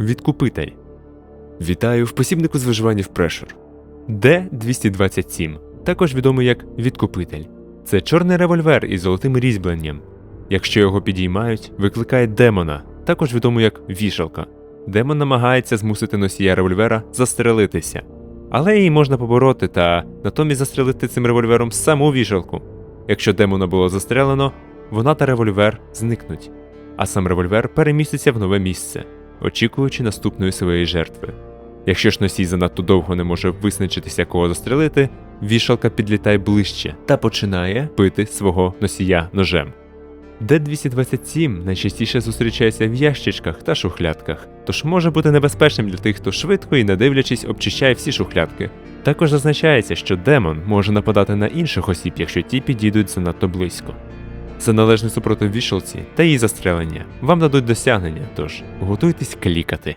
Відкупитель. Вітаю в посібнику з виживання в Pressure. Д-227, також відомий як Відкупитель. Це чорний револьвер із золотим різьбленням. Якщо його підіймають, викликає демона, також відомий як вішалка. Демон намагається змусити носія револьвера застрелитися. Але її можна побороти та натомість застрелити цим револьвером саму вішалку. Якщо демона було застрелено, вона та револьвер зникнуть, а сам револьвер переміститься в нове місце, очікуючи наступної своєї жертви. Якщо ж носій занадто довго не може визначитися, кого застрелити, вішалка підлітає ближче та починає бити свого носія ножем. Д-227 найчастіше зустрічається в ящичках та шухлядках, тож може бути небезпечним для тих, хто швидко і не дивлячись обчищає всі шухлядки. Також зазначається, що демон може нападати на інших осіб, якщо ті підійдуть занадто близько. За належний супротив вішалці та її застрелення вам дадуть досягнення, тож готуйтесь клікати.